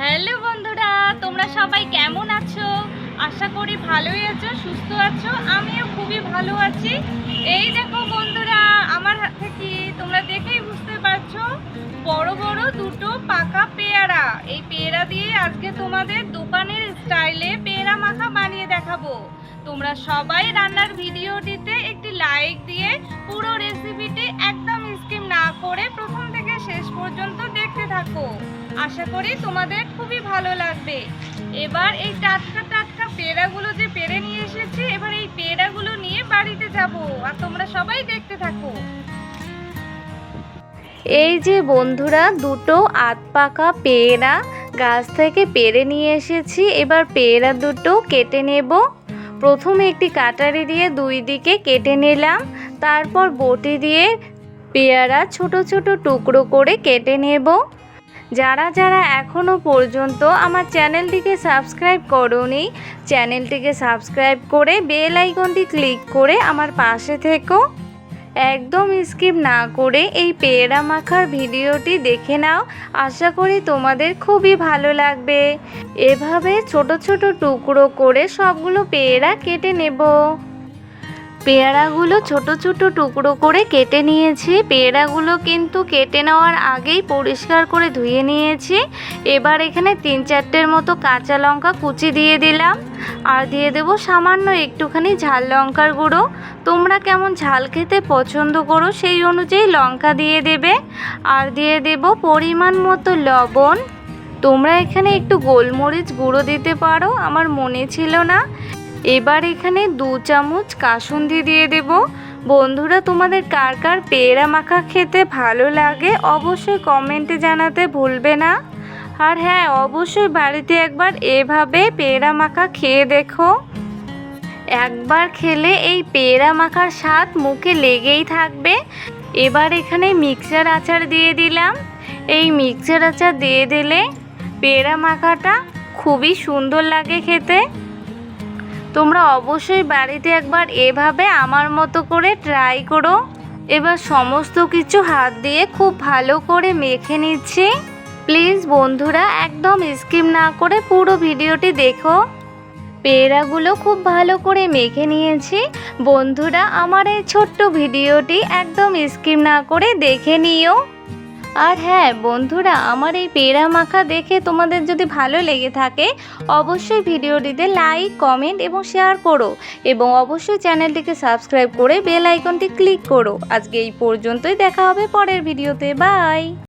Hello বন্ধুরা, তোমরা সবাই কেমন আছো? আশা করি ভালোই আছো, সুস্থ আছো, আমিও খুবই ভালো আছি। এই দেখো বন্ধুরা, আমার হাতে কি তোমরা দেখেই বুঝতে পারছ, বড় বড় দুটো পাকা পেয়ারা। এই পেয়ারা দিয়ে আজকে তোমাদের দোকানের স্টাইলে পেয়ারা মাখা বানিয়ে দেখাবো। তোমরা সবাই রান্নার ভিডিওটিতে একটি লাইক দিয়ে পুরো রেসিপিটি একদম স্কিম না করে প্রথম থেকে শেষ পর্যন্ত থাকো। আশা করি তোমাদের খুবই ভালো লাগবে। এবার এই টাটকা টাটকা পেয়ারাগুলো যে পেরে নিয়ে এসেছি, এবার এই পেয়ারাগুলো নিয়ে বাড়িতে যাব, আর তোমরা সবাই দেখতে থাকো। এই যে বন্ধুরা, দুটো আত পাকা পেয়ারা গাছ থেকে পেরে নিয়ে এসেছি। এবার পেয়ারা দুটো কেটে নেব। প্রথমে একটি কাটারি দিয়ে দুই দিকে কেটে নিলাম। তারপর বটি দিয়ে পেয়ারা ছোট ছোট টুকরো করে কেটে নেব। যারা যারা এখনও পর্যন্ত আমার চ্যানেলটিকে সাবস্ক্রাইব করোনি, চ্যানেলটিকে সাবস্ক্রাইব করে বেল আইকনটি ক্লিক করে আমার পাশে থেকো। একদম স্কিপ না করে এই পেয়ারা মাখার ভিডিওটি দেখে নাও। আশা করি তোমাদের খুবই ভালো লাগবে। এভাবে ছোট ছোট টুকরো করে সবগুলো পেয়ারা কেটে নেব। পেয়ারাগুলো ছোট ছোট টুকরো করে কেটে নিয়েছি। পেয়ারাগুলো কিন্তু কেটে নেওয়ার আগেই পরিষ্কার করে ধুয়ে নিয়েছি। এবার এখানে তিন চারটের মতো কাঁচা লঙ্কা কুচি দিয়ে দিলাম। আর দিয়ে দেবো সামান্য একটুখানি ঝাল লঙ্কার গুঁড়ো। তোমরা কেমন ঝাল খেতে পছন্দ করো সেই অনুযায়ী লঙ্কা দিয়ে দেবে। আর দিয়ে দেব পরিমাণ মতো লবণ। তোমরা এখানে একটু গোলমরিচ গুঁড়ো দিতে পারো, আমার মনে ছিল না। এবার এখানে দু চামচ কাসুন্দি দিয়ে দেব। বন্ধুরা, তোমাদের কার কার পেয়ারা মাখা খেতে ভালো লাগে অবশ্যই কমেন্টে জানাতে ভুলবে না। আর হ্যাঁ অবশ্যই বাড়িতে একবার এভাবে পেয়ারা মাখা খেয়ে দেখো। একবার খেলে এই পেয়ারা মাখার স্বাদ মুখে লেগেই থাকবে। এবার এখানে মিক্সার আচার দিয়ে দিলাম। এই মিক্সার আচার দিয়ে দিলে পেয়ারা মাখাটা খুবই সুন্দর লাগে খেতে। তোমরা অবশ্যই বাড়িতে একবার এভাবে আমার মতো করে ট্রাই করো। এবার সমস্ত কিছু হাত দিয়ে খুব ভালো করে মেখে নিচ্ছি। প্লিজ বন্ধুরা, একদম স্কিপ না করে পুরো ভিডিওটি দেখো। পেয়ারাগুলো খুব ভালো করে মেখে নিয়েছি। বন্ধুরা, আমার এই ছোট্ট ভিডিওটি একদম স্কিপ না করে দেখে নিও। আর হ্যাঁ বন্ধুরা, আমার এই পেড়া মাখা দেখে তোমাদের যদি ভালো লেগে থাকে, অবশ্যই ভিডিওটিতে লাইক কমেন্ট এবং শেয়ার করো এবং অবশ্যই চ্যানেলটিকে সাবস্ক্রাইব করে বেল আইকনটি ক্লিক করো। আজকে এই পর্যন্তই, দেখা হবে পরের ভিডিওতে। বাই